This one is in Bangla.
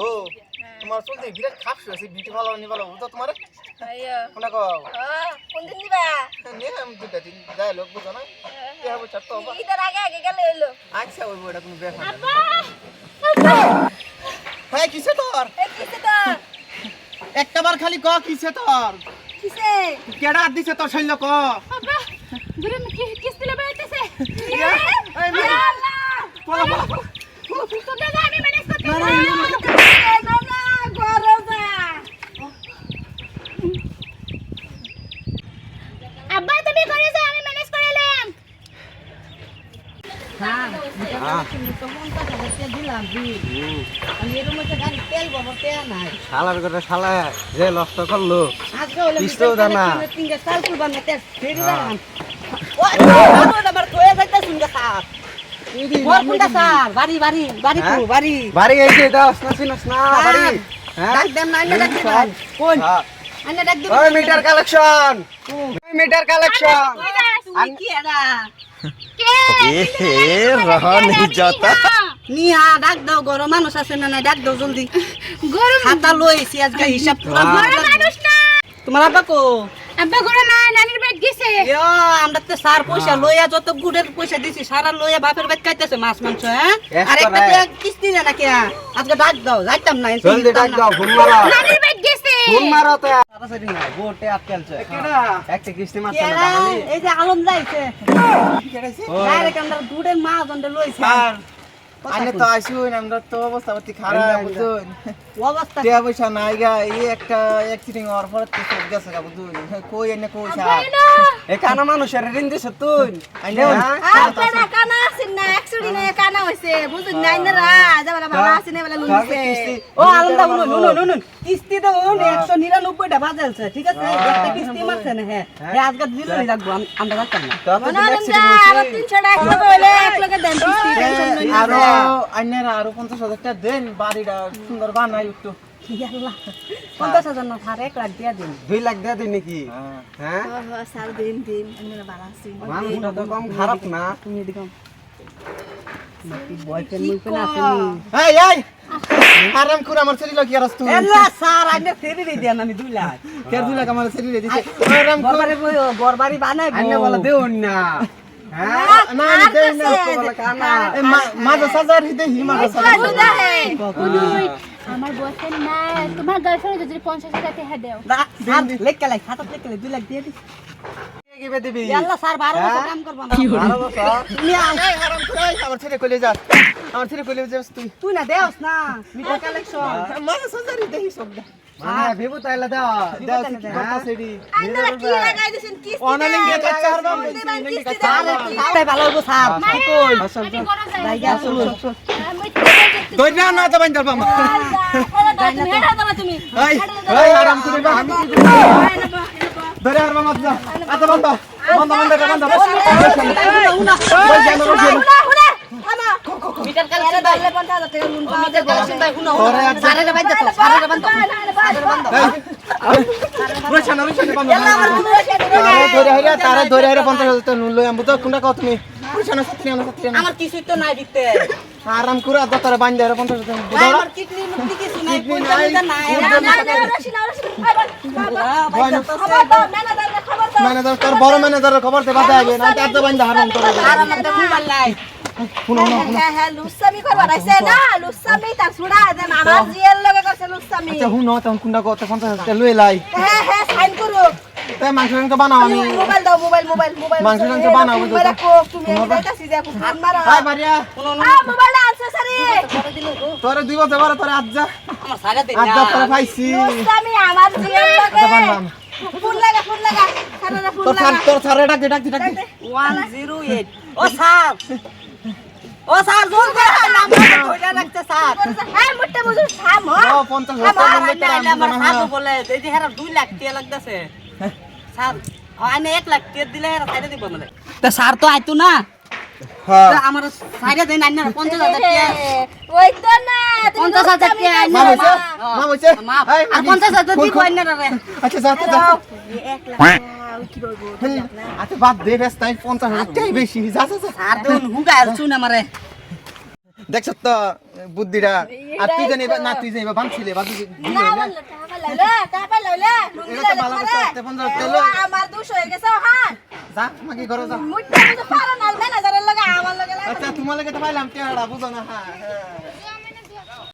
ও তোমার চলতে বিরাট খাপ শুয়েছে বিটি ভালো নি ভালো তো তোমার? কোনা কো ও কোন দিন দিবা নিয়ে আমি দুটা দিন যাই লোক বুঝো না? কে হবে চার তো হবা ঈদের আগে আগে গেলে এলো আচ্ছা ওই বইটা তুমি আব্বা! হ্যাঁ কিসে তোর? কিসে তো একটা খালি ক কিসে তোর? কিসে? কেডা দিছে তোর শৈল ক? গুরে। আল্লাহ! পলা পলা পলা তো দাদা আমি ম্যানেজ করতে না, না, পারি না, না না ঘরে যা আব্বা তুমি ঘরে যাও আমি ম্যানেজ করে এলাম শালার করে শালা যে নষ্ট করল কিস্তিও দেয় না। বাড়ি বাড়ি বাড়ি হ্যাঁ? বাড়ি বাড়ি দাও বাড়ি হ্যাঁ ডাক দেন না আইনা ডাক দিবেন কোন হ্যাঁ। মিটার কালেকশন মিটার কালেকশন আমি কি এরা? এ রহনি জতা নিয়া ডাক দাও গরম মানুষ আছে না নাই ডাক দাও জলদি। গরম খাতা লইছি আজকে হিসাব পুরা হ্যাঁ। গরম মানুষ না। তোমার আব্বা কো? আব্বা ঘরে না নানির বাড়ি গেছে। ইয়া, আমরা তো সার পয়সা লইয়া যত গুড়ের পয়সা দিছি সারা লইয়া বাপের খাইতেছে মাছ মাংস হ্যাঁ? আর একটা। কিস্তি না নাকি আজকে ডাক দাও যাইতাম না জলদি ডাক দাও ফোন মারো নানির বাড়ি গেছে। ফোন মারো তো। তাড়াতাড়ি না বোটে আটকালছে একটা কিস্তি মারছে না কেডা? এই যে আলম যাইছে ওই। ডাইরেক্ট আমরা গুড়ের মাছ অন্ডে লইছে। আর আনে। তো আসুন আমরা তো অবস্থা পাতি খারাপ বুঝুন অবস্থা। টিয়া পয়সা নাই গা এই একটা অ্যাক্সিডেন্ট হওয়ার পর তো সব গেছে গা বুঝুন কই এনে কই সা এ কানা মানুষের ঋণ দিছ তুই। আইনে কানা আছেন না একচুরি না কানা হইছে বুঝুন নাই না রা যাবার ভালো আছেন বলে লুইছে ও আলমদা উনুন উনুন উনুন কিস্তি তো একশো নিরানব্বইটা বাজালছে ঠিক আছে? একটা কিস্তি মারছে না হ্যাঁ। হ্যাঁ। আজকে দিলই রাখব আম- আমরা রাখতাম না। আরও নাই। আরও পঞ্চাশ হাজার টাকা দেন বাড়িটা সুন্দর বানাই একটু। পঞ্চাশ হাজার না সাড়ে এক লাখ দিয়া দিন। দুই লাখ দিয়ে দিন নাকি? হ্যাঁ। সার দিন দিন। আপনারা ভালো আছেন মানুষটা তো কম খারাপ না। তুমি এদিকে বয়ফ্রেন্ড বয়ফ্রেন্ড আসেনি এই এই! আরাম করে আমার শরীর কি আর তুই এল্লা স্যার আগে ফেরি দিয়ে দেন আমি দুই লাখ। কের দুই লাখ আমার শরীরে দিছে? আরাম করে বলা দেও না। হ্যাঁ? না আমি দেই না বলা কানা এই মাঝে সাজার হিদে হি মাঝে সাজার। আমার বয়ফ্রেন্ড নাই তোমার গার্লফ্রেন্ড যদি পঞ্চাশ টাকা দেও। লেখকে দুই লাখ দিয়ে দিস। কি বে দিবি ইয়াল্লা স্যার বারো বছর কাম করব না বারো বছর তুমি এই আরাম করে আমার ছেলে কইলে যা আমার ছেলে কইলে যাস তুই তুই না দেওস না মিটার কালেকশন মাঝে সাজার হিদে সব দা মানে বিবু তাইলা দাও দাও কি কথা সেডি আপনারা কি লাগাই দিছেন কিস্তি অনালিং গে চার কিস্তি স্যার স্যার ভালো হইবো স্যার কই আমি গরম যাই জায়গা আসুন আমি দই না না তো বাইন দরবাম হেডা দাও তুমি এই এই আরাম করে আমি কি ধরে আর মামা যা আতা দাও রোশন রোশন বন্ধ তারে ধরে হাইরা 50000 টাকা নুন লই আমবো তো কোনটা কত তুমি রোশন সত্যি না সত্যি না আমার কিছুই তো নাই দিতে আরাম করে আদা তারে বান দেয় 50000 টাকা ভাই, আমার কিডনি মুক্তি কিছু নাই পয়সা দিতে নাই ম্যানেজার তোর বড় ম্যানেজারের খবর বাতা হবে না তার তো বান দা হারাম তোর আর আমার তো মোবাইল নাই শুনো না আচ্ছা শুনো তখন কুন্ডা কত 50000 টাকা লই। লাই তাই মাংস মাংস বানাও আমি। মোবাইল দাও মোবাইল মোবাইল মোবাইল মাংস টাংস বানাবো তো। তুমি রাখো তুমি যাইতাছি যে হাত মারো। হাই মারিয়া আ মোবাইল আনছে সারি। তোরে দুই বছর পরে তোরে আজ্জা আমার সারা দিন আজ্জা তোরে পাইছি। লুসামি আমার বান লাগে। ফুল লাগা ফুল লাগা। সারা ফুল লাগা। তোর স্যার ডাক ডাক ডাক দে। ওয়ান জিরো এইট ও স্যার। ও স্যার জোর করে নাম্বার ধরে রাখতে স্যার। হ্যাঁ মোটা বুঝু থাম ও 50000 টাকা আমার সাধু বলে এই যে হেরা দুই লাখ টাকা লাগতেছে। স্যার আইনে এক লাখ টাকা দিলে সাইডে দিব মানে তা স্যার তো আইতো না? তা আমার সাইডে দেন আইনা পঞ্চাশ হাজার ওই তো না পঞ্চাশ হাজার লুসামি টাকা মা করছ বলছে না। মা বলছে মাপ এই, আর পঞ্চাশ হাজার দিব আইনা রে আচ্ছা যা যা, যা এক লাখ। টাকা, ওই কি বলব দুই লাখ না। আচ্ছা বাদ দে বেশ তাই পঞ্চাশ হাজার টাকাই বেশি যা যা যা। স্যার দেন হুগা শুন আমারে দেখছ তো বুদ্ধিটা। আর তুই জানি না তুই জানি এবার ভাঙছিলে বা তুই বললে টাকা লুঙ্গি এটা তো লাইলে ভালো। কথা, তে পঞ্চাশ টাকা লই। আমার দুশো হয়ে গেছে হাত যা মাগি ঘরে যা মুইটা তো পারো না ম্যানেজারের লগে আমার লগে আচ্ছা তোমার লাগে তো পাইলাম হাড়া বুঝো না হ্যাঁ হ্যাঁ